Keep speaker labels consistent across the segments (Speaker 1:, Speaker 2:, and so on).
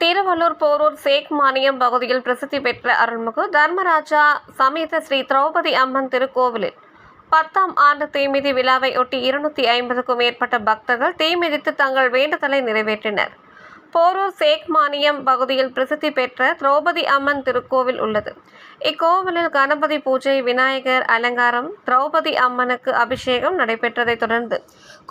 Speaker 1: திருவள்ளூர் போரூர் சேக் மானியம் பகுதியில் பிரசித்தி பெற்ற அருள்மிகு தர்மராஜா சமேத ஸ்ரீ திரௌபதி அம்மன் திருக்கோவிலில் பத்தாம் ஆண்டு தீமிதி விழாவை ஒட்டி இருநூத்தி ஐம்பதுக்கும் மேற்பட்ட பக்தர்கள் தீமிதித்து தங்கள் வேண்டுதலை நிறைவேற்றினர். போரூர் சேக் மானியம் பகுதியில் பிரசித்தி பெற்ற திரௌபதி அம்மன் திருக்கோவில் உள்ளது. இக்கோவிலில் கணபதி பூஜை விநாயகர் அலங்காரம் திரௌபதி அம்மனுக்கு அபிஷேகம் நடைபெற்றதைத் தொடர்ந்து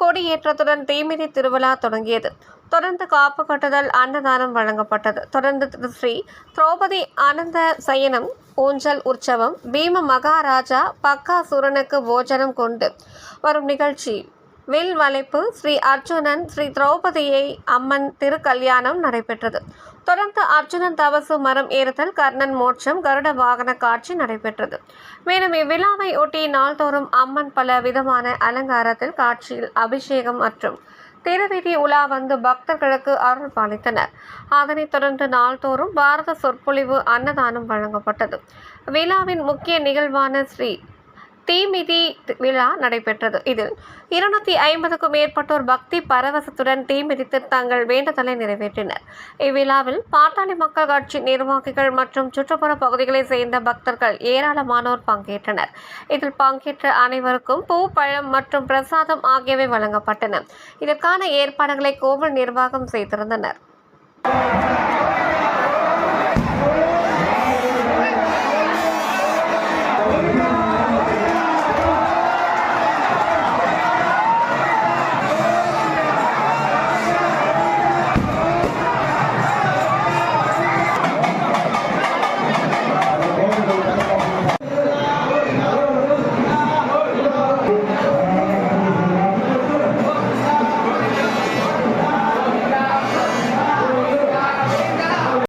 Speaker 1: கொடியேற்றத்துடன் தீமிதி திருவிழா தொடங்கியது. தொடர்ந்து காப்பு கட்டுதல் அன்னதானம் வழங்கப்பட்டது. தொடர்ந்து ஸ்ரீ திரௌபதி ஆனந்த சயனம் ஊஞ்சல் உற்சவம் பீம மகாராஜா பக்கா சுரனுக்கு போஜனம் கொண்டு வரும் நிகழ்ச்சி. வில் வளைப்பு ஸ்ரீ அர்ஜுனன் ஸ்ரீ திரௌபதியை அம்மன் திருக்கல்யாணம் நடைபெற்றது. தொடர்ந்து அர்ஜுனன் தவசு மரம் ஏறுதல் கர்ணன் மோட்சம் கருட வாகன காட்சி நடைபெற்றது. மேலும் இவ்விழாவை ஒட்டி நாள்தோறும் அம்மன் பல விதமான அலங்காரத்தில் காட்சியில் அபிஷேகம் மற்றும் திருவீதி உலா வந்து பக்தர்களுக்கு அருள் பாலித்தனர். அதனைத் தொடர்ந்து நாள்தோறும் பாரத சொற்பொழிவு அன்னதானம் வழங்கப்பட்டது. விழாவின் முக்கிய நிகழ்வான ஸ்ரீ தீமிதி விழா நடைபெற்றது. இதில் இருநூத்தி ஐம்பதுக்கும் மேற்பட்டோர் பக்தி பரவசத்துடன் தீமிதித்து தங்கள் வேண்டுதலை நிறைவேற்றினர். இவ்விழாவில் பாட்டாளி மக்கள் கட்சி நிர்வாகிகள் மற்றும் சுற்றுப்புற பகுதிகளைச் சேர்ந்த பக்தர்கள் ஏராளமானோர் பங்கேற்றனர். இதில் பங்கேற்ற அனைவருக்கும் பூ பழம் மற்றும் பிரசாதம் ஆகியவை வழங்கப்பட்டன. இதற்கான ஏற்பாடுகளை கோவில் நிர்வாகம் செய்திருந்தனர்.